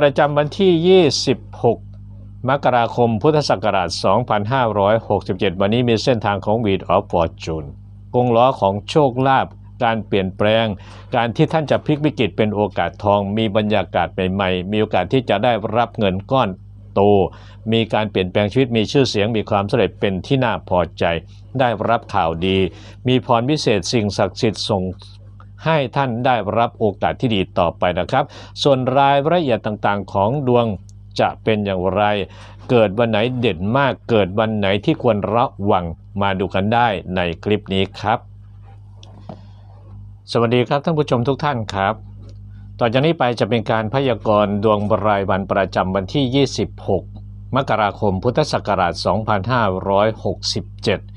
ประจำวันที่ 26 มกราคม พุทธศักราช 2567 วันนี้มีเส้นทางของ w h e e l of Fortune กงล้อของโชคลาภ การเปลี่ยนแปลง การที่ท่านจะพลิกวิกฤตเป็นโอกาสทอง มีบรรยากาศใหม่ๆ มีโอกาสที่จะได้รับเงินก้อนโต มีการเปลี่ยนแปลงชีวิต มีชื่อเสียง มีความสำเร็จเป็นที่น่าพอใจ ได้รับข่าวดี มีพรพิเศษสิ่งศักดิ์สิทธิ์ส่ง ให้ท่านได้รับโอกาสที่ดีต่อไปนะครับ ส่วนรายละเอียดต่างๆ ของดวงจะเป็นอย่างไร เกิดวันไหนเด่นมาก เกิดวันไหนที่ควรระวังมาดูกันได้ในคลิปนี้ครับ สวัสดีครับท่านผู้ชมทุกท่านครับ ต่อจากนี้ไปจะเป็นการพยากรณ์ดวงรายวันประจำวันที่ 26 มกราคมพุทธศักราช 2567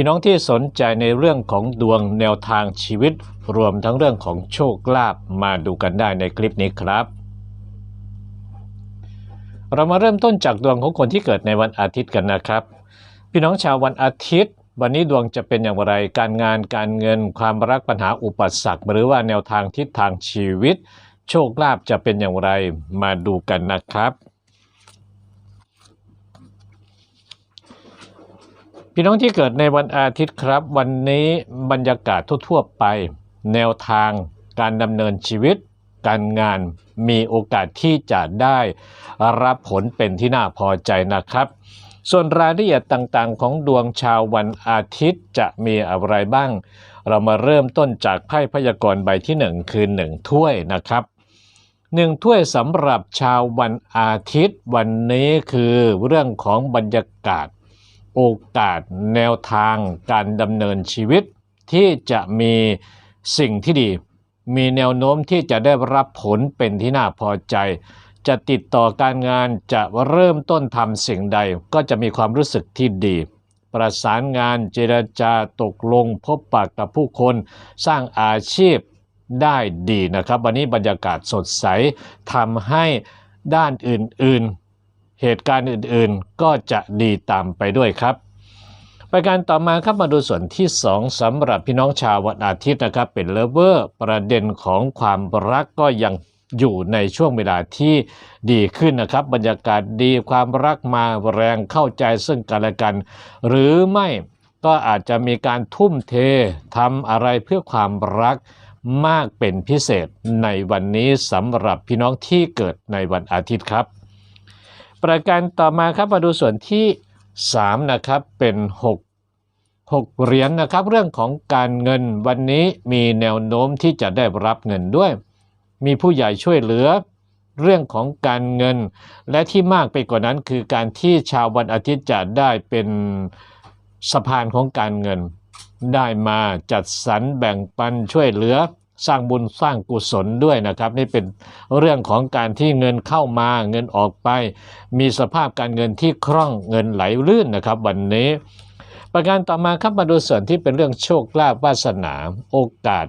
พี่น้องที่สนใจในเรื่องของดวงแนวทางชีวิต รวมทั้งเรื่องของโชคลาภมาดูกันได้ในคลิปนี้ครับ เรามาเริ่มต้นจากดวงของคนที่เกิดในวันอาทิตย์กันนะครับ พี่น้องชาววันอาทิตย์ วันนี้ดวงจะเป็นอย่างไร การงานการเงิน ความรักปัญหาอุปสรรคหรือว่าแนวทางทิศทางชีวิต โชคลาภจะเป็นอย่างไรมาดูกันนะครับ พี่น้องที่เกิดในวันอาทิตย์ครับ วันนี้บรรยากาศทั่วๆไป แนวทางการดำเนินชีวิต การงานมีโอกาสที่จะได้รับผลเป็นที่น่าพอใจนะครับ ส่วนรายละเอียดต่างๆ ของดวงชาววันอาทิตย์จะมีอะไรบ้าง เรามาเริ่มต้นจากไพ่พยากรณ์ใบที่ 1 คือ 1 ถ้วยนะครับหนึ่งถ้วยสำหรับชาววันอาทิตย์วันนี้คือเรื่องของบรรยากาศ โอกาสแนวทางการดำเนินชีวิต ที่จะมีสิ่งที่ดี มีแนวโน้มที่จะได้รับผลเป็นที่น่าพอใจ จะติดต่อการงานจะเริ่มต้นทำสิ่งใด ก็จะมีความรู้สึกที่ดี ประสานงานเจรจาตกลงพบปะกับผู้คนสร้างอาชีพได้ดีนะครับ วันนี้บรรยากาศสดใสทำให้ด้านอื่นๆ เหตุการณ์อื่นๆ ก็จะดีตามไปด้วยครับ ประการต่อมาครับมาดูส่วนที่ 2สำหรับพี่น้องชาววันอาทิตย์นะครับ เป็นเลเวอร์ประเด็นของความรักก็ยังอยู่ในช่วงเวลาที่ดีขึ้นนะครับ บรรยากาศดีความรักมาแรงเข้าใจซึ่งกันและกัน หรือไม่ก็อาจจะมีการทุ่มเททำอะไรเพื่อความรักมากเป็นพิเศษในวันนี้สำหรับพี่น้องที่เกิดในวันอาทิตย์ครับ ประการต่อมาครับมาดูส่วนที่ 3 นะครับเป็น 6 6 เหรียญนนะครับ เรื่องของการเงินวันนี้มีแนวโน้มที่จะได้รับเงินด้วย มีผู้ใหญ่ช่วยเหลือ เรื่องของการเงิน และที่มากไปกว่านั้นคือการที่ชาววันอาทิตย์จะได้เป็นสะพานของการเงิน ได้มาจัดสรรแบ่งปันช่วยเหลือ สร้างบุญสร้างกุศลด้วยนะครับนี่เป็นเรื่องของการที่เงินเข้ามาเงินออกไป มีสภาพการเงินที่คล่องเงินไหลลื่นนะครับ วันนี้ ประการต่อมาครับมาดูส่วนที่เป็นเรื่องโชคลาภวาสนาโอกาส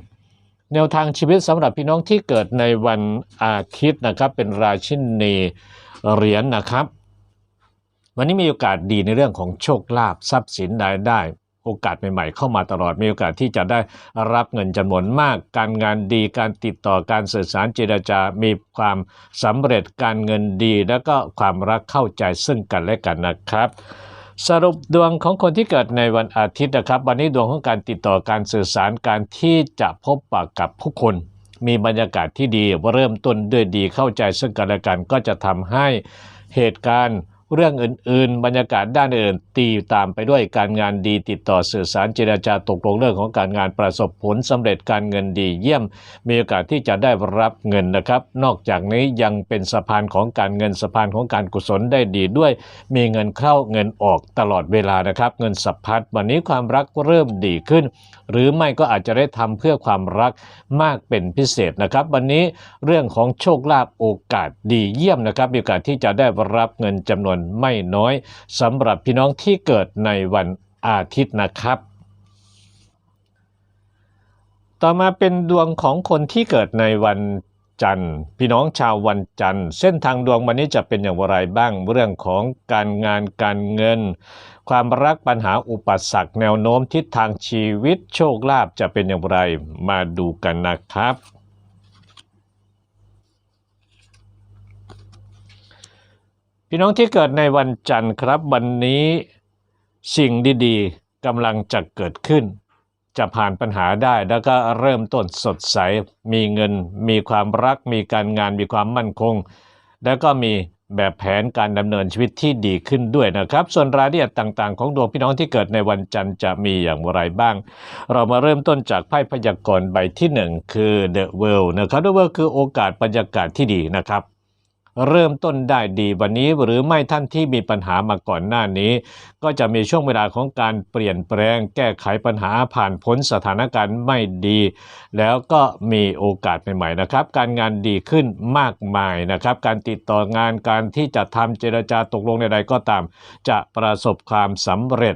แนวทางชีวิตสำหรับพี่น้องที่เกิดในวันอาทิตย์นะครับ เป็นราชินีเหรียญนะครับ วันนี้มีโอกาสดีในเรื่องของโชคลาภทรัพย์สินรายได้ โอกาสใหม่ๆเข้ามาตลอดมีโอกาสที่จะได้รับเงินจำนวนมาก การงานดีการติดต่อการสื่อสารเจรจา มีความสำเร็จการเงินดี แล้วก็ความรักเข้าใจซึ่งกันและกันนะครับสรุปดวงของคนที่เกิดในวันอาทิตย์นะครับ วันนี้ดวงของการติดต่อการสื่อสารการที่จะพบปะกับผู้คน มีบรรยากาศที่ดีเริ่มต้นด้วยดีเข้าใจซึ่งกันและกันก็จะทำให้เหตุการณ์ เรื่องอื่น ๆ บรรยากาศด้านอื่นตีตามไปด้วยการงานดีติดต่อสื่อสารเจรจาตกลงเรื่องของการงานประสบผลสำเร็จการเงินดีเยี่ยม มีโอกาสที่จะได้รับเงินนะครับ นอกจากนี้ยังเป็นสะพานของการเงินสะพานของการกุศลได้ดีด้วย มีเงินเข้าเงินออกตลอดเวลานะครับ เงินสัพพัดวันนี้ความรักเริ่มดีขึ้น หรือไม่ก็อาจจะได้ทำเพื่อความรักมากเป็นพิเศษนะครับ วันนี้เรื่องของโชคลาภโอกาสดีเยี่ยมนะครับมีโอกาสที่จะได้รับเงินจำนวนไม่น้อยสำหรับพี่น้องที่เกิดในวันอาทิตย์นะครับ ต่อมาเป็นดวงของคนที่เกิดในวันจันทร์พี่น้องชาววันจันทร์ เส้นทางดวงวันนี้จะเป็นอย่างไรบ้างเรื่องของการงานการเงิน ความรักปัญหาอุปสรรคแนวโน้มทิศทางชีวิตโชคลาภจะเป็นอย่างไรมาดูกันนะครับ พี่น้องที่เกิดในวันจันทร์ครับ วันนี้สิ่งดีๆกำลังจะเกิดขึ้น จะผ่านปัญหาได้แล้วก็เริ่มต้นสดใส มีเงิน มีความรัก มีการงานมีความมั่นคง แล้วก็มีแบบแผนการดำเนินชีวิตที่ดีขึ้นด้วยนะครับ ส่วนรายละเอียดต่างๆ ของดวงพี่น้องที่เกิดในวันจันทร์จะมีอย่างไรบ้าง เรามาเริ่มต้นจากไพ่พยากรณ์ใบที่หนึ่งคือ The World นะครับ The World คือโอกาสบรรยากาศที่ดีนะครับ เริ่มต้นได้ดีวันนี้ หรือไม่ท่านที่มีปัญหามาก่อนหน้านี้ ก็จะมีช่วงเวลาของการเปลี่ยนแปลง แก้ไขปัญหาผ่านพ้นสถานการณ์ไม่ดี แล้วก็มีโอกาสใหม่ๆนะครับ การงานดีขึ้นมากมายนะครับ การติดต่องานการที่จะทำเจรจาตกลงใดๆก็ตาม จะประสบความสำเร็จ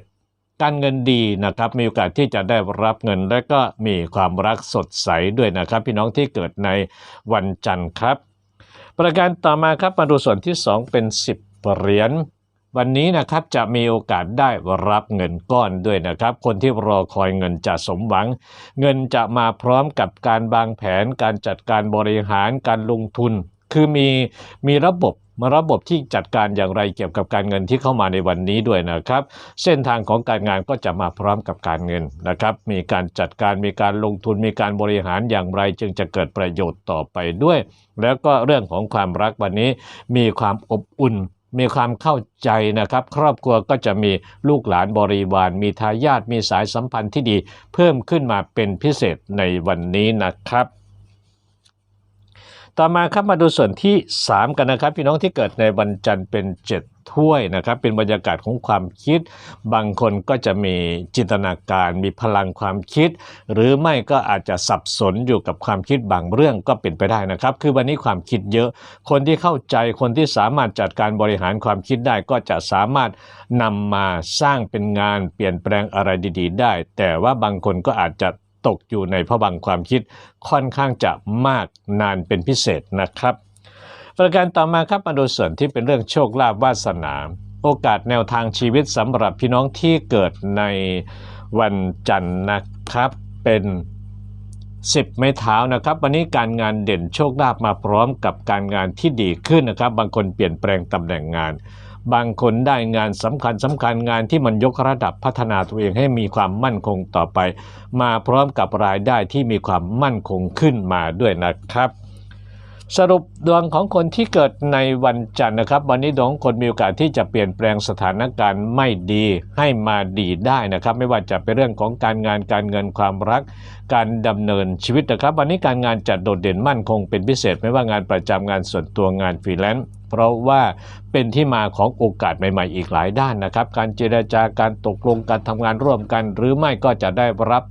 การเงินดีนะครับมีโอกาสที่จะได้รับเงินและก็มีความรักสดใสด้วยนะครับ พี่น้องที่เกิดในวันจันทร์ครับ ประการต่อมาครับมาดูส่วนที่ 2 เป็น 10เหรียญวันนี้นะครับจะมีโอกาสได้รับเงินก้อนด้วยนะครับ คนที่รอคอยเงินจะสมหวัง เงินจะมาพร้อมกับการวางแผน การจัดการบริหารการลงทุน คือมีมีระบบ มาระบบที่จัดการอย่างไรเกี่ยวกับการเงินที่เข้ามาในวันนี้ด้วยนะครับ เส้นทางของการงานก็จะมาพร้อมกับการเงินนะครับ มีการจัดการมีการลงทุนมีการบริหารอย่างไร จึงจะเกิดประโยชน์ต่อไปด้วย แล้วก็เรื่องของความรักวันนี้ มีความอบอุ่น มีความเข้าใจนะครับ ครอบครัวก็จะมีลูกหลานบริวาร มีทายาทมีสายสัมพันธ์ที่ดี เพิ่มขึ้นมาเป็นพิเศษในวันนี้นะครับ ต่อมาครับมาดูส่วนที่ 3 กันนะครับ พี่น้องที่เกิดในวันจันทร์เป็น 7 ถ้วยนะครับ เป็นบรรยากาศของความคิด บางคนก็จะมีจินตนาการมีพลังความคิด หรือไม่ก็อาจจะสับสนอยู่กับความคิดบางเรื่องก็เป็นไปได้นะครับ คือวันนี้ความคิดเยอะ คนที่เข้าใจคนที่สามารถจัดการบริหารความคิดได้ก็จะสามารถนำมาสร้างเป็นงานเปลี่ยนแปลงอะไรดี ๆ ได้ แต่ว่าบางคนก็อาจจะ ตกอยู่ในพวังความคิดค่อนข้างจะมากนานเป็นพิเศษนะครับ ประการต่อมาครับมาดูส่วนที่เป็นเรื่องโชคลาภวาสนา โอกาสแนวทางชีวิตสำหรับพี่น้องที่เกิดในวันจันทร์นะครับเป็น10ไม้เท้านะครับ วันนี้การงานเด่นโชคลาภมาพร้อมกับการงานที่ดีขึ้นนะครับ บางคนเปลี่ยนแปลงตำแหน่งงาน บางคนได้งานสำคัญสำคัญงานที่มันยกระดับพัฒนาตัวเองให้มีความมั่นคงต่อไป มาพร้อมกับรายได้ที่มีความมั่นคงขึ้นมาด้วยนะครับ สรุปดวงของคนที่เกิดในวันจันทร์นะครับ วันนี้ดวงของคนมีโอกาสที่จะเปลี่ยนแปลงสถานการณ์ไม่ดีให้มาดีได้นะครับ ไม่ว่าจะเป็นเรื่องของการงานการเงินความรัก การดำเนินชีวิตนะครับ วันนี้การงานจะโดดเด่นมั่นคงเป็นพิเศษ ไม่ว่างานประจำงานส่วนตัวงานฟรีแลนซ์เพราะว่าเป็นที่มาของโอกาสใหม่ๆอีกหลายด้านนะครับ การเจรจาการตกลงการทำงานร่วมกัน หรือไม่ก็จะได้รับ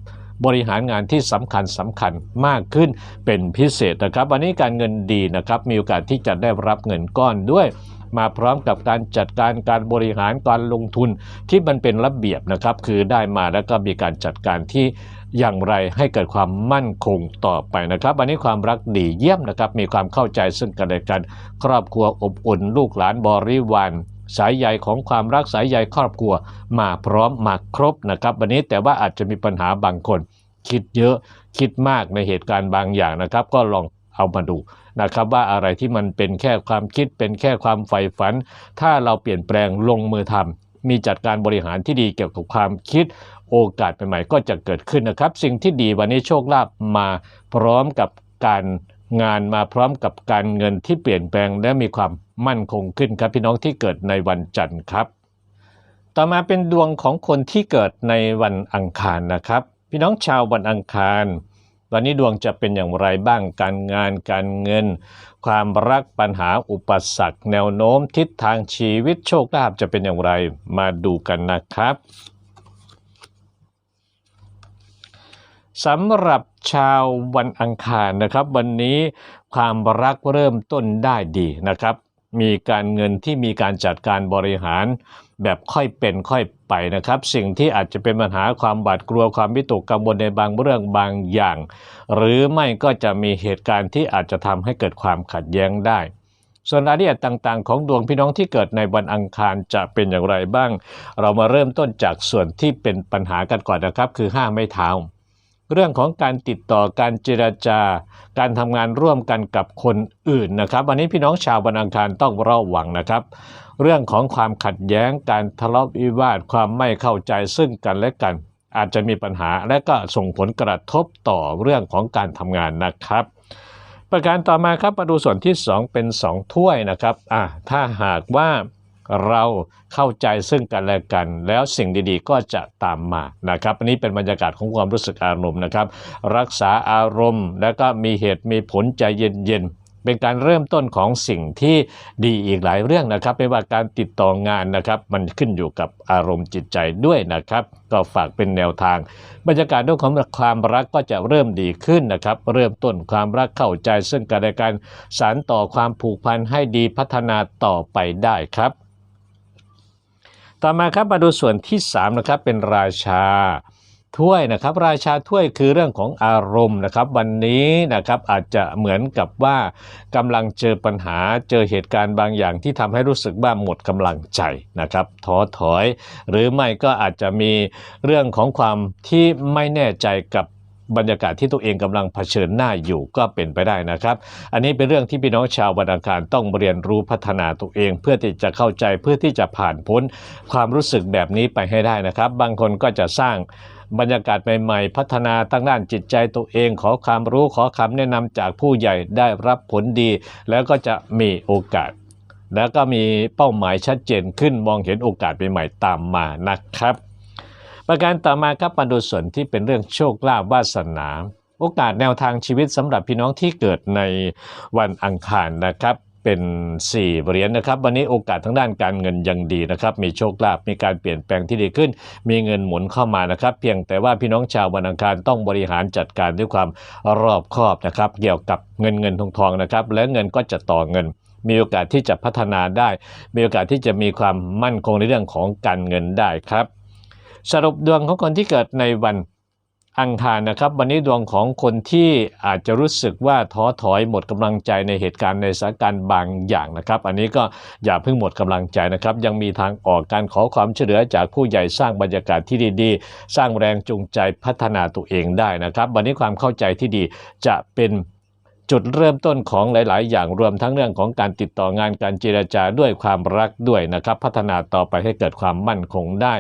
บริหารงานที่สำคัญสำคัญมากขึ้นเป็นพิเศษนะครับ วันนี้การเงินดีนะครับมีโอกาสที่จะได้รับเงินก้อนด้วยมาพร้อมกับการจัดการการบริหารการลงทุนที่มันเป็นระเบียบนะครับ คือได้มาแล้วก็มีการจัดการที่อย่างไรให้เกิดความมั่นคงต่อไปนะครับวันนี้ความรักดีเยี่ยมนะครับ มีความเข้าใจซึ่งกันและกัน ครอบครัวอบอุ่นลูกหลานบริวาร สายใยของความรักสายใยครอบครัว มาพร้อมมาครบนะครับวันนี้แต่ว่าอาจจะมีปัญหาบางคน คิดเยอะคิดมากในเหตุการณ์บางอย่างนะครับ ก็ลองเอามาดูนะครับว่าอะไรที่มันเป็นแค่ความคิดเป็นแค่ความใฝ่ฝัน ถ้าเราเปลี่ยนแปลงลงมือทำมีจัดการบริหารที่ดีเกี่ยวกับความคิดโอกาสใหม่ๆก็จะเกิดขึ้นนะครับ สิ่งที่ดีวันนี้โชคลาภมาพร้อมกับการงานมาพร้อมกับการเงินที่เปลี่ยนแปลงและมีความ มั่นคงขึ้นครับพี่น้องที่เกิดในวันจันทร์ครับ ต่อมาเป็นดวงของคนที่เกิดในวันอังคารนะครับ พี่น้องชาววันอังคาร วันนี้ดวงจะเป็นอย่างไรบ้างการงานการเงิน ความรักปัญหาอุปสรรค แนวโน้มทิศทางชีวิตโชคลาภจะเป็นอย่างไรมาดูกันนะครับสำหรับชาววันอังคารนะครับ วันนี้ความรักเริ่มต้นได้ดีนะครับ มีการเงินที่มีการจัดการบริหาร แบบค่อยเป็นค่อยไปนะครับ สิ่งที่อาจจะเป็นปัญหาความบาดกลัวความวิตกกังวลในบางเรื่องบางอย่าง หรือไม่ก็จะมีเหตุการณ์ที่อาจจะทำให้เกิดความขัดแย้งได้ส่วนรายละเอียดต่างๆ ของดวงพี่น้องที่เกิดในวันอังคารจะเป็นอย่างไรบ้าง เรามาเริ่มต้นจากส่วนที่เป็นปัญหากันก่อนนะครับ คือห้าไม้เท้า เรื่องของการติดต่อการเจรจาการทำงานร่วมกันกับคนอื่นนะครับวันนี้พี่น้องชาววันอังคารต้องระวังนะครับ เรื่องของความขัดแย้งการทะเลาะวิวาทความไม่เข้าใจซึ่งกันและกัน อาจจะมีปัญหาและก็ส่งผลกระทบต่อเรื่องของการทำงานนะครับ ประการต่อมาครับมาดูส่วนที่ 2 เป็น 2 ถ้วยนะครับอะถ้าหากว่า เราเข้าใจซึ่งกันและกัน แล้วสิ่งดีๆก็จะตามมานะครับอันนี้เป็นบรรยากาศของความรู้สึกอารมณ์นะครับ รักษาอารมณ์แล้วก็มีเหตุมีผลใจเย็นๆเป็นการเริ่มต้นของสิ่งที่ดีอีกหลายเรื่องนะครับ ไม่ว่าการติดต่องานนะครับ มันขึ้นอยู่กับอารมณ์จิตใจด้วยนะครับ ก็ฝากเป็นแนวทาง บรรยากาศด้วยของความรักก็จะเริ่มดีขึ้นนะครับ เริ่มต้นความรักเข้าใจซึ่งกันและกันสารต่อความผูกพันให้ดีพัฒนาต่อไปได้ครับ ต่อมาครับมาดูส่วนที่3นะครับเป็นราชาถ้วยนะครับราชาถ้วยคือเรื่องของอารมณ์นะครับ วันนี้นะครับอาจจะเหมือนกับว่ากำลังเจอปัญหาเจอเหตุการณ์บางอย่างที่ทำให้รู้สึกว่าหมดกำลังใจนะครับท้อถอย หรือไม่ก็อาจจะมีเรื่องของความที่ไม่แน่ใจกับ บรรยากาศที่ตัวเองกำลังเผชิญหน้าอยู่ก็เป็นไปได้นะครับ อันนี้เป็นเรื่องที่พี่น้องชาววันอังคารต้องเรียนรู้พัฒนาตัวเอง เพื่อที่จะเข้าใจเพื่อที่จะผ่านพ้นความรู้สึกแบบนี้ไปให้ได้นะครับ บางคนก็จะสร้างบรรยากาศใหม่ๆ พัฒนาตั้งด้านจิตใจตัวเอง ขอความรู้ขอคำแนะนำจากผู้ใหญ่ได้รับผลดี แล้วก็จะมีโอกาส แล้วก็มีเป้าหมายชัดเจนขึ้นมองเห็นโอกาสใหม่ๆตามมานะครับ ประการต่อมาครับมาดูส่วนที่เป็นเรื่องโชคลาภวาสนาโอกาสแนวทางชีวิตสำหรับพี่น้องที่เกิดในวันอังคารนะครับเป็น 4 เหรียญนะครับ วันนี้โอกาสทางด้านการเงินยังดีนะครับ มีโชคลาภมีการเปลี่ยนแปลงที่ดีขึ้น มีเงินหมุนเข้ามานะครับ เพียงแต่ว่าพี่น้องชาววันอังคารต้องบริหารจัดการด้วยความรอบคอบนะครับ เกี่ยวกับเงินเงินทองทองนะครับ และเงินก็จะต่อเงิน มีโอกาสที่จะพัฒนาได้ มีโอกาสที่จะมีความมั่นคงในเรื่องของการเงินได้ครับ สรุปดวงของคนที่เกิดในวันอังคารนะครับ วันนี้ดวงของคนที่อาจจะรู้สึกว่าท้อถอยหมดกำลังใจในเหตุการณ์ในสถานการณ์บางอย่างนะครับ อันนี้ก็อย่าเพิ่งหมดกำลังใจนะครับ ยังมีทางออกการขอความช่วยเหลือจากผู้ใหญ่สร้างบรรยากาศที่ดีๆ สร้างแรงจูงใจพัฒนาตัวเองได้นะครับ วันนี้ความเข้าใจที่ดีจะเป็นจุดเริ่มต้นของหลาย ๆ อย่างรวมทั้งเรื่องของการติดต่องานการเจรจาด้วยความรักด้วยนะครับ พัฒนาต่อไปให้เกิดความมั่นคงได้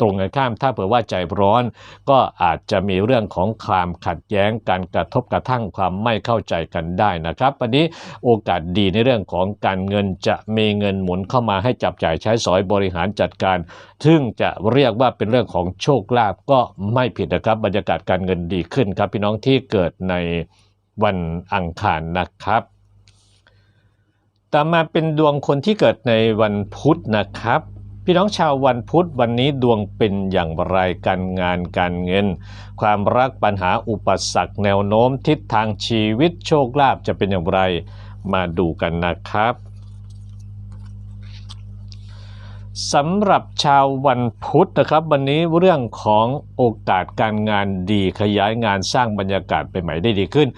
ตรงกันข้าม ถ้าเผื่อว่าใจร้อน ก็อาจจะมีเรื่องของความขัดแย้งการกระทบกระทั่งความไม่เข้าใจกันได้นะครับ วันนี้โอกาสดีในเรื่องของการเงินจะมีเงินหมุนเข้ามาให้จับจ่ายใช้สอยบริหารจัดการ ซึ่งจะเรียกว่าเป็นเรื่องของโชคลาภก็ไม่ผิดนะครับ บรรยากาศการเงินดีขึ้นครับ พี่น้องที่เกิดในวันอังคารนะครับต่อมาเป็นดวงคนที่เกิดในวันพุธนะครับ พี่น้องชาววันพุธวันนี้ดวงเป็นอย่างไรการงานการเงิน ความรักปัญหาอุปสรรคแนวโน้มทิศทางชีวิตโชคลาภจะเป็นอย่างไรมาดูกันนะครับสำหรับชาววันพุธนะครับ วันนี้เรื่องของโอกาสการงานดีขยายงานสร้างบรรยากาศไปใหม่ได้ดีขึ้น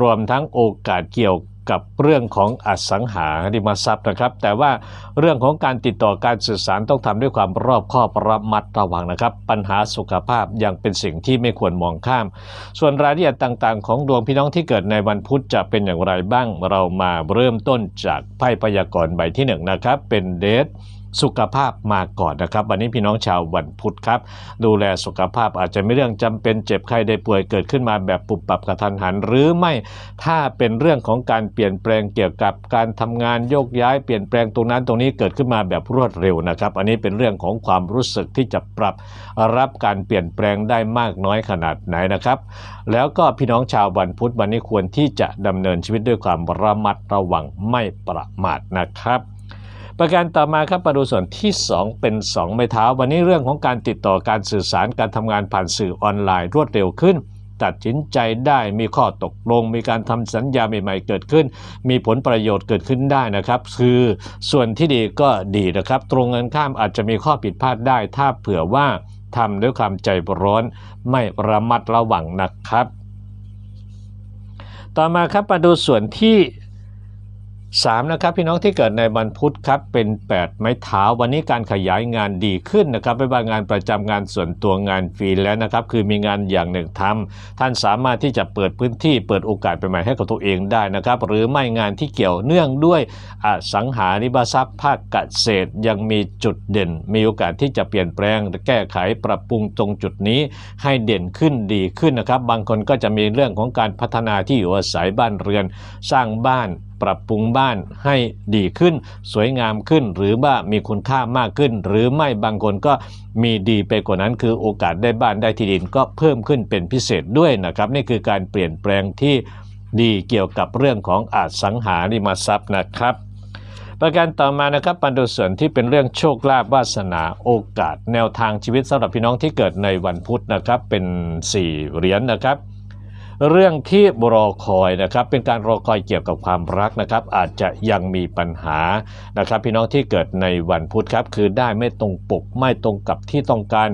รวมทั้งโอกาสเกี่ยว กับเรื่องของอสังหาริมทรัพย์นะครับ แต่ว่าเรื่องของการติดต่อการสื่อสารต้องทำด้วยความรอบคอบระมัดระวังนะครับ ปัญหาสุขภาพยังเป็นสิ่งที่ไม่ควรมองข้าม ส่วนรายละเอียดต่างๆ ของดวงพี่น้องที่เกิดในวันพุธจะเป็นอย่างไรบ้าง เรามาเริ่มต้นจากไพ่พยากรณ์ใบที่หนึ่งนะครับเป็นเดทสุขภาพมาก่อนนะครับ วันนี้พี่น้องชาววันพุธครับ ดูแลสุขภาพอาจจะไม่เรื่องจำเป็นเจ็บไข้ได้ป่วยเกิดขึ้นมาแบบปุบปับกระทันหัน หรือไม่ถ้าเป็นเรื่องของการเปลี่ยนแปลงเกี่ยวกับการทำงานโยกย้ายเปลี่ยนแปลงตรงนั้นตรงนี้เกิดขึ้นมาแบบรวดเร็วนะครับ อันนี้เป็นเรื่องของความรู้สึกที่จะปรับรับการเปลี่ยนแปลงได้มากน้อยขนาดไหนนะครับ แล้วก็พี่น้องชาววันพุธวันนี้ควรที่จะดำเนินชีวิตด้วยความระมัดระวังไม่ประมาทนะครับ ประการต่อมาครับมาดูส่วนที่ 2 เป็น 2 ไม้เท้า วันนี้เรื่องของการติดต่อการสื่อสารการทำงานผ่านสื่อออนไลน์รวดเร็วขึ้น ตัดสินใจได้มีข้อตกลง มีการทำสัญญาใหม่ๆเกิดขึ้น มีผลประโยชน์เกิดขึ้นได้นะครับ คือส่วนที่ดีก็ดีนะครับ ตรงกันข้ามอาจจะมีข้อผิดพลาดได้ ถ้าเผื่อว่าทำด้วยความใจร้อนไม่ระมัดระวังนะครับ ต่อมาครับมาดูส่วนที่ 3นะครับพี่น้องที่เกิดในวันพุธครับเป็น 8 ไม้เท้าวันนี้การขยายงานดีขึ้นนะครับไม่ว่างานประจำงานส่วนตัวงานฟรีแล้วนะครับคือมีงานอย่างหนึ่งทำท่านสามารถที่จะเปิดพื้นที่เปิดโอกาสใหม่ให้กับตัวเองได้นะครับหรือไม่งานที่เกี่ยวเนื่องด้วยอสังหาริมทรัพย์ภาคเกษตรยังมีจุดเด่น มีโอกาสที่จะเปลี่ยนแปลงแก้ไขปรับปรุงตรงจุดนี้ให้เด่นขึ้นดีขึ้นนะครับบางคนก็จะมีเรื่องของการพัฒนาที่อยู่อาศัยบ้านเรือน สร้างบ้านปรับปรุงบ้านให้ดีขึ้น สวยงามขึ้น หรือว่ามีคุณค่ามากขึ้น หรือไม่บางคนก็มีดีไปกว่านั้น คือโอกาสได้บ้านได้ที่ดินก็เพิ่มขึ้นเป็นพิเศษด้วยนะครับนี่คือการเปลี่ยนแปลงที่ดีเกี่ยวกับเรื่องของอาสังหาริมทรัพย์นะครับ ประการต่อมานะครับปันดูส่วนที่เป็นเรื่องโชคลาภวาสนาโอกาส แนวทางชีวิตสำหรับพี่น้องที่เกิดในวันพุธนะครับเป็น 4 เหรียญนะครับ เรื่องที่รอคอยนะครับ เป็นการรอคอยเกี่ยวกับความรักนะครับ อาจจะยังมีปัญหานะครับ พี่น้องที่เกิดในวันพุธครับ คือได้ไม่ตรงปก ไม่ตรงกับที่ต้องการ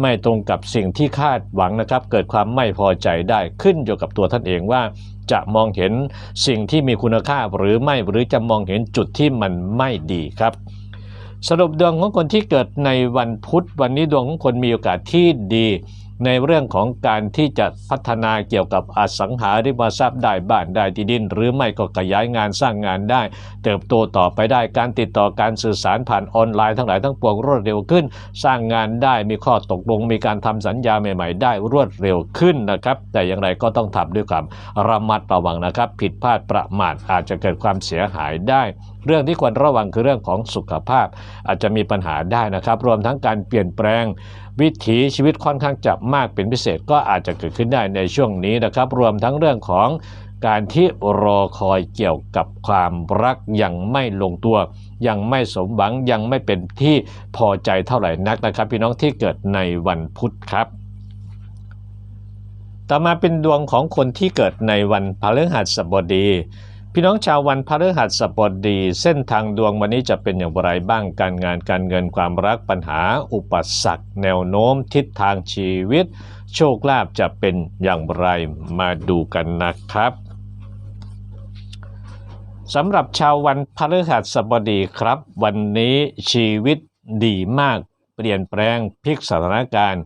ไม่ตรงกับสิ่งที่คาดหวังนะครับ เกิดความไม่พอใจได้ขึ้นอยู่กับตัวท่านเองว่าจะมองเห็นสิ่งที่มีคุณค่าหรือไม่หรือจะมองเห็นจุดที่มันไม่ดีครับ สรุปดวงของคนที่เกิดในวันพุธ วันนี้ดวงของคนมีโอกาสที่ดี ในเรื่องของการที่จะพัฒนาเกี่ยวกับอสังหาริมทรัพย์ได้บ้านได้ที่ดิน หรือไม่ก็ขยายงานสร้างงานได้ เติบโตต่อไปได้การติดต่อการสื่อสารผ่านออนไลน์ทั้งหลายทั้งปวงรวดเร็วขึ้น สร้างงานได้มีข้อตกลงมีการทำสัญญาใหม่ ๆ ได้รวดเร็วขึ้นนะครับ แต่อย่างไรก็ต้องทำด้วยความระมัดระวังนะครับ ผิดพลาดประมาทอาจจะเกิดความเสียหายได้เรื่องที่ควรระวังคือเรื่องของสุขภาพ อาจจะมีปัญหาได้นะครับ รวมทั้งการเปลี่ยนแปลง วิถีชีวิตค่อนข้างจะมากเป็นพิเศษก็อาจจะเกิดขึ้นได้ในช่วงนี้นะครับ รวมทั้งเรื่องของการที่รอคอยเกี่ยวกับความรักยังไม่ลงตัว ยังไม่สมหวังยังไม่เป็นที่พอใจเท่าไหร่นักนะครับ พี่น้องที่เกิดในวันพุธครับต่อมาเป็นดวงของคนที่เกิดในวันพฤหัสบดี พี่น้องชาววันพฤหัสบดี เส้นทางดวงวันนี้จะเป็นอย่างไรบ้างการงานการเงินความรักปัญหา อุปสรรค แนวโน้ม ทิศทางชีวิต โชคลาภจะเป็นอย่างไรมาดูกันนะครับสำหรับชาววันพฤหัสบดีครับ วันนี้ชีวิตดีมาก เปลี่ยนแปลงพลิกสถานการณ์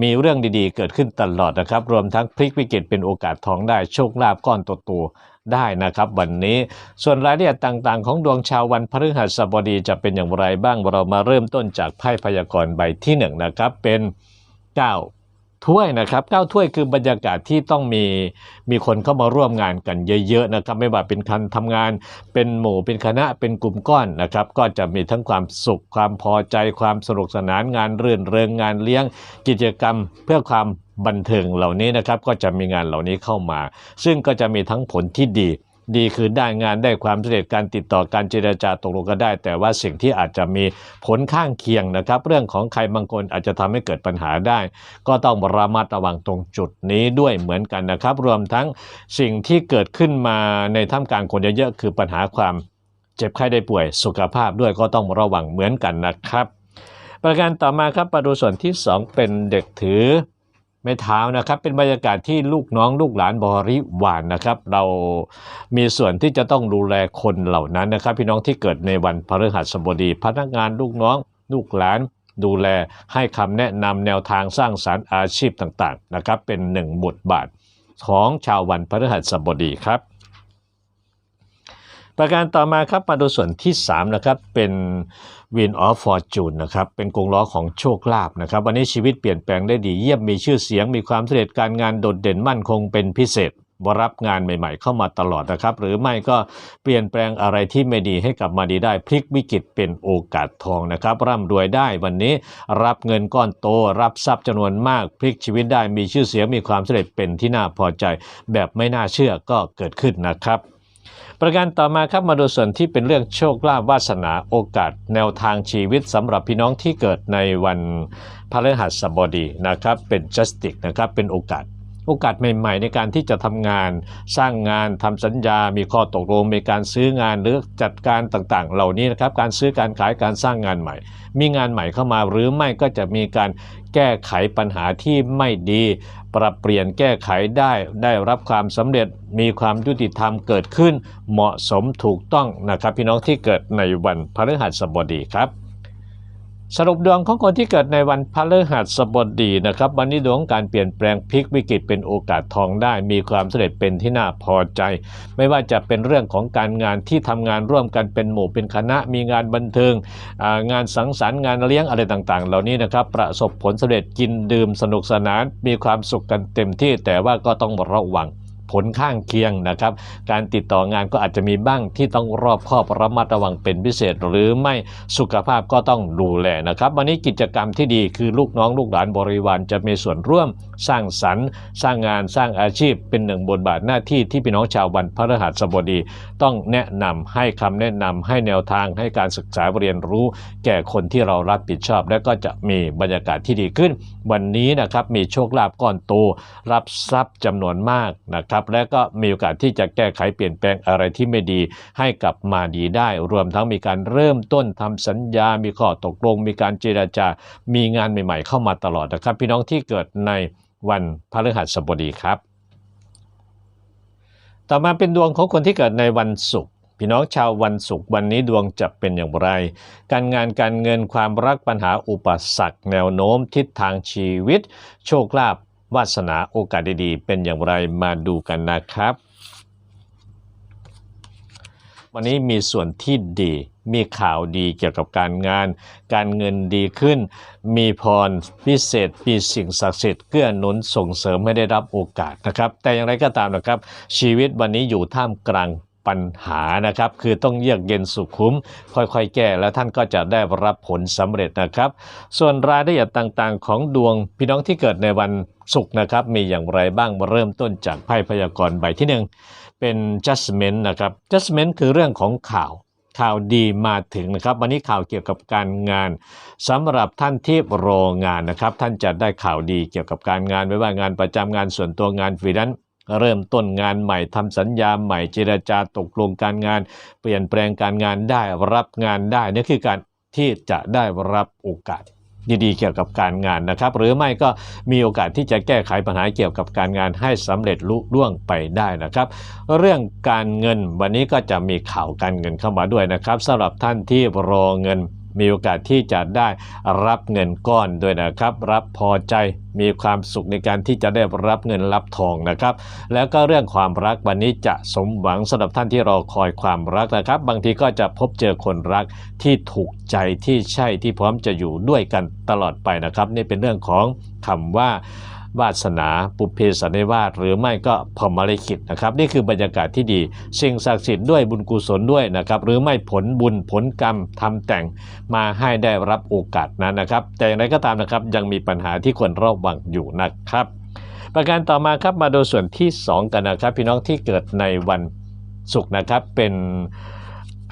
มีเรื่องดีๆ เกิดขึ้นตลอดนะครับ รวมทั้งพลิกวิกฤตเป็นโอกาสทองได้โชคลาภก้อนโตๆได้นะครับ วันนี้ส่วนรายละเอียดต่างๆ ของดวงชาววันพฤหัสบดีจะเป็นอย่างไรบ้างเรามาเริ่มต้นจากไพ่พยากรณ์ใบที่หนึ่งนะครับเป็น 9 ถ้วยนะครับเก้าถ้วยคือบรรยากาศที่ต้องมีมีคนเข้ามาร่วมงานกันเยอะๆนะครับ ไม่ว่าเป็นคันทำงาน เป็นหมู่เป็นคณะเป็นกลุ่มก้อนนะครับ ก็จะมีทั้งความสุขความพอใจความสนุกสนานงานรื่นเริงงานเลี้ยงกิจกรรมเพื่อความบันเทิงเหล่านี้นะครับ ก็จะมีงานเหล่านี้เข้ามา ซึ่งก็จะมีทั้งผลที่ดี ดีคือได้งานได้ความสำเร็จการติดต่อการเจรจาตกลงกันได้ แต่ว่าสิ่งที่อาจจะมีผลข้างเคียงนะครับ เรื่องของใครบางคนอาจจะทำให้เกิดปัญหาได้ ก็ต้องระมัดระวังตรงจุดนี้ด้วยเหมือนกันนะครับ รวมทั้งสิ่งที่เกิดขึ้นมาในท่ามกลางคนเยอะๆคือปัญหาความเจ็บไข้ได้ป่วยสุขภาพด้วยก็ต้องระวังเหมือนกันนะครับ ประการต่อมาครับมาดูส่วนที่ 2 เป็นเด็กถือ ไม้เท้านะครับเป็นบรรยากาศที่ลูกน้องลูกหลานบริวารนนะครับ เรามีส่วนที่จะต้องดูแลคนเหล่านั้นนะครับ พี่น้องที่เกิดในวันพฤหัสบดี พนักงานลูกน้อง ลูกหลาน ดูแลให้คำแนะนำแนวทางสร้างสารรค์อาชีพต่างๆนะครับ เป็นหนึ่งบทบาทของชาววันพฤหัสบดีครับ ประการต่อมาครับมาดูส่วนที่3นะครับเป็น Win of Fortune นะครับเป็นกงล้อของโชคลาภนะครับวันนี้ชีวิตเปลี่ยนแปลงได้ดีเยี่ยมมีชื่อเสียง มีความสำเร็จการงานโดดเด่นมั่นคงเป็นพิเศษรับงานใหม่ ๆ เข้ามาตลอดนะครับ หรือไม่ก็เปลี่ยนแปลงอะไรที่ไม่ดีให้กลับมาดีได้พลิกวิกฤตเป็นโอกาสทองนะครับ ร่ำรวยได้วันนี้รับเงินก้อนโต รับทรัพย์จำนวนมากพลิกชีวิตได้มีชื่อเสียงมีความสำเร็จเป็นที่น่าพอใจ แบบไม่น่าเชื่อก็เกิดขึ้นนะครับ ประการต่อมาครับมาดูส่วนที่เป็นเรื่องโชคลาภวาสนาโอกาส แนวทางชีวิตสำหรับพี่น้องที่เกิดในวันพฤหัสบดีนะครับ เป็น justice นะครับเป็นโอกาสโอกาสใหม่ๆ ในการที่จะทำงานสร้างงานทำสัญญา มีข้อตกลงมีการซื้องานหรือจัดการต่างๆ เหล่านี้นะครับ การซื้อการขายการสร้างงานใหม่ มีงานใหม่เข้ามาหรือไม่ก็จะมีการแก้ไขปัญหาที่ไม่ดี ปรับเปลี่ยนแก้ไขได้ได้รับความสำเร็จมีความยุติธรรมเกิดขึ้น เหมาะสมถูกต้องนะครับ พี่น้องที่เกิดในวันพฤหัสบดีครับ สรุปดวงของคนที่เกิดในวันพฤหัสบดีนะครับ วันนี้ดวงการเปลี่ยนแปลงพลิกวิกฤตเป็นโอกาสทองได้ มีความสำเร็จเป็นที่น่าพอใจ ไม่ว่าจะเป็นเรื่องของการงานที่ทำงานร่วมกันเป็นหมู่เป็นคณะ มีงานบันเทิงงานสังสรรค์งานเลี้ยงอะไรต่างๆ เหล่านี้นะครับประสบผลสำเร็จกินดื่มสนุกสนาน มีความสุขกันเต็มที่แต่ว่าก็ต้องระวัง ผลข้างเคียงนะครับ การติดต่องานก็อาจจะมีบ้างที่ต้องรอบคอบระมัดระวังเป็นพิเศษ หรือไม่สุขภาพก็ต้องดูแลนะครับ วันนี้กิจกรรมที่ดีคือลูกน้องลูกหลานบริวารจะมีส่วนร่วม สร้างสรรค์ สร้างงานสร้างอาชีพเป็นหนึ่งบทบาทหน้าที่ที่พี่น้องชาววันพฤหัสบดี ต้องแนะนำให้คำแนะนำให้แนวทางให้การศึกษาเรียนรู้ แก่คนที่เรารับผิดชอบ และก็จะมีบรรยากาศที่ดีขึ้น วันนี้นะครับมีโชคลาภก้อนโตรับทรัพย์จำนวนมากนะครับและก็มีโอกาสที่จะแก้ไขเปลี่ยนแปลงอะไรที่ไม่ดี ให้กลับมาดีได้ รวมทั้งมีการเริ่มต้นทำสัญญา มีข้อตกลง มีการเจราจา มีงานใหม่ ๆ เข้ามาตลอดนะครับ พี่น้องที่เกิดใน วันพฤหัสบดีครับ ต่อมาเป็นดวงของคนที่เกิดในวันศุกร์พี่น้องชาววันศุกร์วันนี้ดวงจะเป็นอย่างไร การงานการเงินความรักปัญหาอุปสรรค แนวโน้มทิศทางชีวิต โชคลาภวาสนาโอกาสดีๆ เป็นอย่างไรมาดูกันนะครับ วันนี้มีส่วนที่ดี มีข่าวดีเกี่ยวกับการงาน การเงินดีขึ้น มีพรพิเศษมีสิ่งศักดิ์สิทธิ์เกื้อหนุนส่งเสริมให้ได้รับโอกาสนะครับ แต่อย่างไรก็ตามนะครับ ชีวิตวันนี้อยู่ท่ามกลางปัญหานะครับ คือต้องเยือกเย็นสุขุม ค่อยๆ แก้ แล้วท่านก็จะได้รับผลสำเร็จนะครับ ส่วนรายละเอียดต่างๆ ของดวงพี่น้องที่เกิดในวันศุกร์นะครับ มีอย่างไรบ้างมาเริ่มต้นจากไพ่พยากรณ์ใบที่หนึ่ง เป็น judgment นะครับ judgment คือเรื่องของข่าวข่าวดีมาถึงนะครับ วันนี้ข่าวเกี่ยวกับการงานสำหรับท่านที่รองานนะครับ ท่านจะได้ข่าวดีเกี่ยวกับการงานไม่ว่างานประจำงานส่วนตัวงานฟรีแลนซ์เริ่มต้นงานใหม่ทำสัญญาใหม่เจรจาตกลงการงาน เปลี่ยนแปลงการงานได้รับงานได้นี่คือการที่จะได้รับโอกาส ดีๆเกี่ยวกับการงานนะครับ หรือไม่ก็มีโอกาสที่จะแก้ไขปัญหาเกี่ยวกับการงานให้สำเร็จลุล่วงไปได้นะครับ เรื่องการเงินวันนี้ก็จะมีข่าวการเงินเข้ามาด้วยนะครับสำหรับท่านที่รอเงิน มีโอกาสที่จะได้รับเงินก้อนด้วยนะครับ รับพอใจมีความสุขในการที่จะได้รับเงินรับทองนะครับ แล้วก็เรื่องความรักวันนี้จะสมหวังสำหรับท่านที่รอคอยความรักนะครับ บางทีก็จะพบเจอคนรักที่ถูกใจที่ใช่ที่พร้อมจะอยู่ด้วยกันตลอดไปนะครับ นี่เป็นเรื่องของคำว่า วาสนา ปุเพสันนิวาสหรือไม่ก็พรมลิขิตนะครับ นี่คือบรรยากาศที่ดีสิ่งศักดิ์สิทธิ์ด้วยบุญกุศลด้วยนะครับ หรือไม่ผลบุญผลกรรมทำแต่งมาให้ได้รับโอกาสนั้นนะครับ แต่อย่างไรก็ตามนะครับยังมีปัญหาที่ควรระวังอยู่นะครับ ประการต่อมาครับมาดูส่วนที่ 2 กันนะครับ พี่น้องที่เกิดในวันศุกร์นะครับเป็น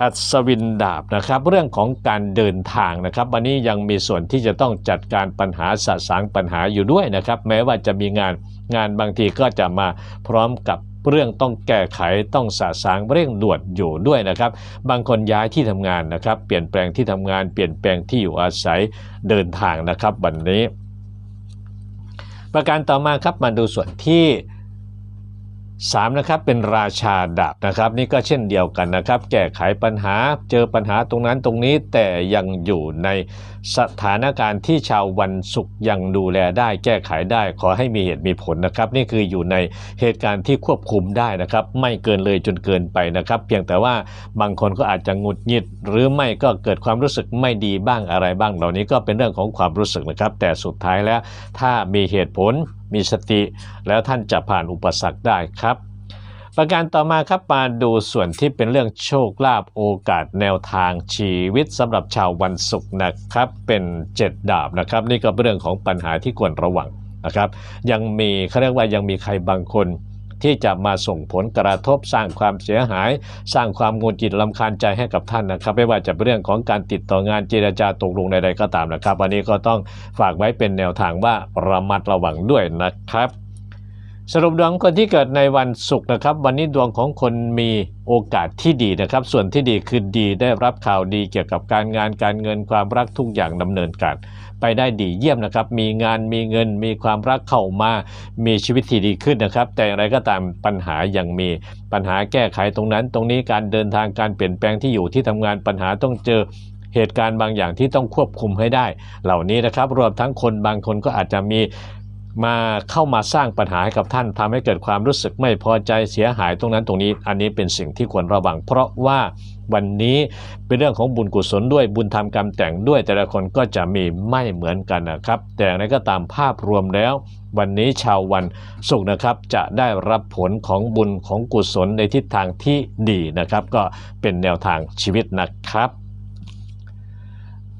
อัศวินดาบนะครับเรื่องของการเดินทางนะครับ วันนี้ยังมีส่วนที่จะต้องจัดการปัญหาสะสางปัญหาอยู่ด้วยนะครับ แม้ว่าจะมีงานงานบางทีก็จะมาพร้อมกับเรื่องต้องแก้ไขต้องสะสางเร่งด่วนอยู่ด้วยนะครับ บางคนย้ายที่ทำงานนะครับ เปลี่ยนแปลงที่ทำงานเปลี่ยนแปลงที่อยู่อาศัยเดินทางนะครับวันนี้ ประการต่อมาครับมาดูส่วนที่ 3นะครับเป็นราชาดาบนะครับนี่ก็เช่นเดียวกันนะครับ แก้ไขปัญหาเจอปัญหาตรงนั้นตรงนี้แต่ยังอยู่ในสถานการณ์ที่ชาววันศุกร์ยังดูแลได้ แก้ไขได้ขอให้มีเหตุมีผลนะครับ นี่คืออยู่ในเหตุการณ์ที่ควบคุมได้นะครับ ไม่เกินเลยจนเกินไปนะครับ เพียงแต่ว่าบางคนก็อาจจะงุดหงิด หรือไม่ก็เกิดความรู้สึกไม่ดีบ้างอะไรบ้าง เหล่านี้ก็เป็นเรื่องของความรู้สึกนะครับ แต่สุดท้ายแล้วถ้ามีเหตุผล มีสติ แล้วท่านจะผ่านอุปสรรคได้ครับ ประการต่อมาครับมาดูส่วนที่เป็นเรื่องโชคลาภโอกาสแนวทางชีวิตสำหรับชาววันศุกร์นะครับ เป็นเจ็ดดาบนะครับ นี่ก็เป็นเรื่องของปัญหาที่ควรระวังนะครับ ยังมีเขาเรียกว่ายังมีใครบางคน ที่จะมาส่งผลกระทบสร้างความเสียหาย สร้างความงุนจิตลำคาญใจให้กับท่านนะครับ ไม่ว่าจะเป็นเรื่องของการติดต่องานเจรจาตกลงใดๆก็ตามนะครับ วันนี้ก็ต้องฝากไว้เป็นแนวทางว่าระมัดระวังด้วยนะครับสรุปดวงคนที่เกิดในวันศุกร์นะครับ วันนี้ดวงของคนมีโอกาสที่ดีนะครับ ส่วนที่ดีคือดีได้รับข่าวดีเกี่ยวกับการงานการเงินความรักทุกอย่างดำเนินการ ไปได้ดีเยี่ยมนะครับ มีงานมีเงินมีความรักเข้ามา มีชีวิตที่ดีขึ้นนะครับ แต่อย่างไรก็ตามปัญหายังมีปัญหาแก้ไขตรงนั้น ตรงนี้การเดินทางการเปลี่ยนแปลงที่อยู่ที่ทำงานปัญหาต้องเจอเหตุการณ์บางอย่างที่ต้องควบคุมให้ได้ เหล่านี้นะครับรวมทั้งคนบางคนก็อาจจะมี มาเข้ามาสร้างปัญหาให้กับท่านทำให้เกิดความรู้สึกไม่พอใจเสียหายตรงนั้นตรงนี้ อันนี้เป็นสิ่งที่ควรระวัง เพราะว่าวันนี้เป็นเรื่องของบุญกุศลด้วยบุญทำกรรมแต่งด้วยแต่ละคนก็จะมีไม่เหมือนกันนะครับ แต่อย่างไรก็ตามภาพรวมแล้ว วันนี้ชาววันศุกร์นะครับจะได้รับผลของบุญของกุศลในทิศทางที่ดีนะครับ ก็เป็นแนวทางชีวิตนะครับ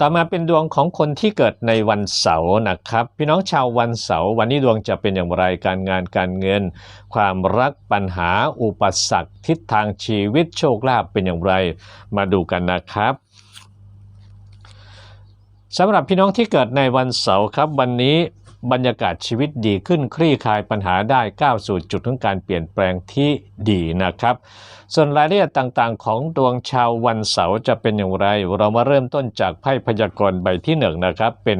ต่อมาเป็นดวงของคนที่เกิดในวันเสาร์นะครับ พี่น้องชาววันเสาร์วันนี้ดวงจะเป็นอย่างไรการงานการเงิน ความรักปัญหาอุปสรรคทิศทางชีวิตโชคลาภเป็นอย่างไร มาดูกันนะครับสำหรับพี่น้องที่เกิดในวันเสาร์ครับวันนี้ บรรยากาศชีวิตดีขึ้นคลี่คลายปัญหาได้ก้าวสู่จุดของการเปลี่ยนแปลงที่ดีนะครับ ส่วนรายละเอียดต่างๆ ของดวงชาววันเสาร์จะเป็นอย่างไร เรามาเริ่มต้นจากไพ่พยากรณ์ใบที่หนึ่งนะครับ เป็น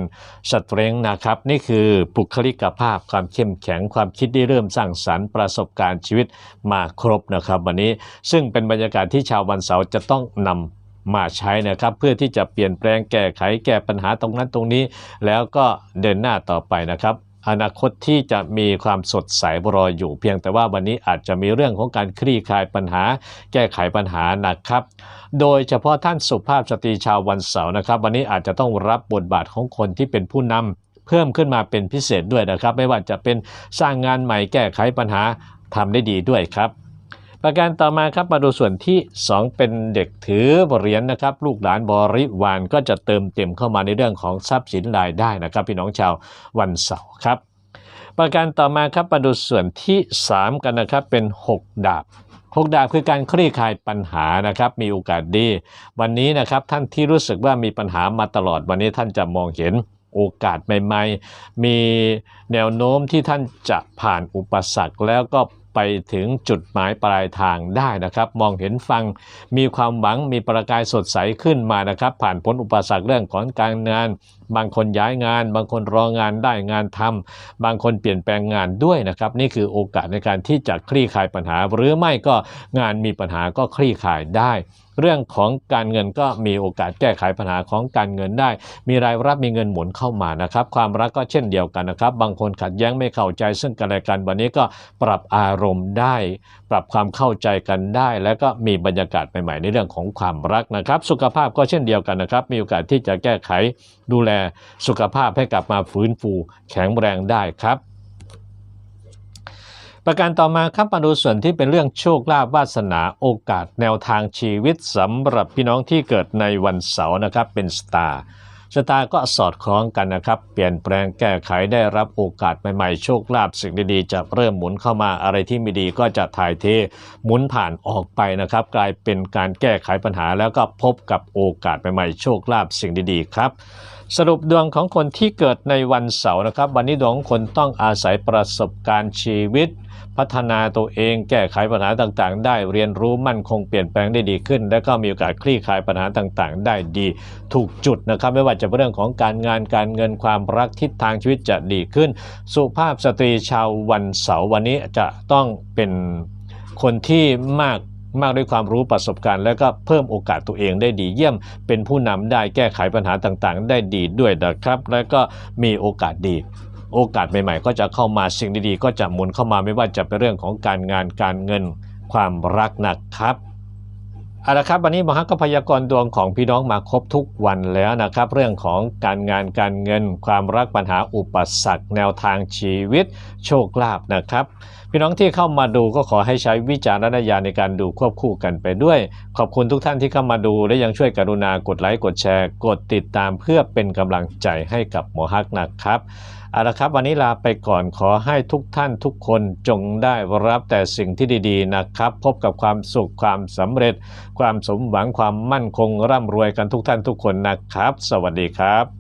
สตริงนะครับ นี่คือบุคลิกภาพความเข้มแข็งความคิดได้เริ่มสร้างสรรค์ประสบการณ์ชีวิตมาครบนะครับ วันนี้ซึ่งเป็นบรรยากาศที่ชาววันเสาร์จะต้องนำ มาใช้นะครับเพื่อที่จะเปลี่ยนแปลงแก้ไขแก้ปัญหาตรงนั้นตรงนี้ แล้วก็เดินหน้าต่อไปนะครับ อนาคตที่จะมีความสดใสรออยู่เพียงแต่ว่าวันนี้อาจจะมีเรื่องของการคลี่คลายปัญหา แก้ไขปัญหานะครับ โดยเฉพาะท่านสุภาพสตรีชาววันเสาร์นะครับ วันนี้อาจจะต้องรับบทบาทของคนที่เป็นผู้นำเพิ่มขึ้นมาเป็นพิเศษด้วยนะครับ ไม่ว่าจะเป็นสร้างงานใหม่แก้ไขปัญหาทำได้ดีด้วยครับ ประการต่อมาครับมาดูส่วนที่ 2 เป็นเด็กถือเหรียญนะครับ ลูกหลานบริวารก็จะเติมเต็มเข้ามาในเรื่องของทรัพย์สินรายได้นะครับ พี่น้องชาววันเสาร์ครับ ประการต่อมาครับมาดูส่วนที่ 3 กันนะครับเป็น 6 ดาบ6ดาบคือการคลี่คลายปัญหานะครับ มีโอกาสดี วันนี้นะครับท่านที่รู้สึกว่ามีปัญหามาตลอดวันนี้ท่านจะมองเห็นโอกาสใหม่ ๆ มีแนวโน้มที่ท่านจะผ่านอุปสรรคแล้วก็ ไปถึงจุดหมายปลายทางได้นะครับ มองเห็นฟังมีความหวังมีประกายสดใสขึ้นมานะครับ ผ่านพ้นอุปสรรคเรื่องของการงาน บางคนย้ายงาน บางคนรองานได้งานทำบางคนเปลี่ยนแปลงงานด้วยนะครับ นี่คือโอกาสในการที่จะคลี่คลายปัญหา หรือไม่ก็งานมีปัญหาก็คลี่คลายได้ เรื่องของการเงินก็มีโอกาสแก้ไขปัญหาของการเงินได้ มีรายรับมีเงินหมุนเข้ามานะครับ ความรักก็เช่นเดียวกันนะครับ บางคนขัดแย้งไม่เข้าใจ ซึ่งกันและกันวันนี้ก็ปรับอารมณ์ได้ ปรับความเข้าใจกันได้ แล้วก็มีบรรยากาศใหม่ๆในเรื่องของความรักนะครับ สุขภาพก็เช่นเดียวกันนะครับ มีโอกาสที่จะแก้ไขดูแลสุขภาพให้กลับมาฟื้นฟูแข็งแรงได้ครับ ประการต่อมาครับมาดูส่วนที่เป็นเรื่องโชคลาภวาสนาโอกาสแนวทางชีวิตสำหรับพี่น้องที่เกิดในวันเสาร์นะครับเป็นสตาร์สตาร์ก็สอดคล้องกันนะครับ เปลี่ยนแปลงแก้ไขได้รับโอกาสใหม่ๆ โชคลาภสิ่งดีๆจะเริ่มหมุนเข้ามาอะไรที่ไม่ดีก็จะถ่ายเทหมุนผ่านออกไปนะครับ กลายเป็นการแก้ไขปัญหาแล้วก็พบกับโอกาสใหม่ๆ โชคลาภสิ่งดีๆครับ สรุปดวงของคนที่เกิดในวันเสาร์นะครับ วันนี้ดวงของคนต้องอาศัยประสบการณ์ชีวิต พัฒนาตัวเองแก้ไขปัญหาต่างๆ ได้เรียนรู้มั่นคงเปลี่ยนแปลงได้ดีขึ้น และก็มีโอกาสคลี่คลายปัญหาต่างๆ ได้ดี ถูกจุดนะครับ ไม่ว่าจะเป็นเรื่องของการงานการเงินความรักทิศทางชีวิตจะดีขึ้น สุภาพสตรีชาววันเสาร์วันนี้จะต้องเป็นคนที่มาก มากด้วยความรู้ประสบการณ์ แล้วก็เพิ่มโอกาสตัวเองได้ดีเยี่ยม เป็นผู้นำได้แก้ไขปัญหาต่างๆ ได้ดีด้วยนะครับ และก็มีโอกาสดีโอกาสใหม่ๆ ก็จะเข้ามาสิ่งดีๆ ก็จะหมุนเข้ามาไม่ว่าจะเป็นเรื่องของการงานการเงินความรักนะครับ เอาละครับวันนี้มหักก็พยากรณ์ดวงของพี่น้องมาครบทุกวันแล้วนะครับ เรื่องของการงานการเงิน ความรักปัญหาอุปสรรค แนวทางชีวิต โชคลาภนะครับ พี่น้องที่เข้ามาดูก็ขอให้ใช้วิจารณญาณในการดูควบคู่กันไปด้วย ขอบคุณทุกท่านที่เข้ามาดูและยังช่วยกรุณากดไลค์กดแชร์ กดติดตามเพื่อเป็นกำลังใจให้กับหมอฮักนะครับ เอาละครับวันนี้ลาไปก่อนขอให้ทุกท่านทุกคนจงได้รับแต่สิ่งที่ดีๆนะครับ พบกับความสุขความสำเร็จ ความสมหวังความมั่นคงร่ำรวยกันทุกท่านทุกคนนะครับ สวัสดีครับ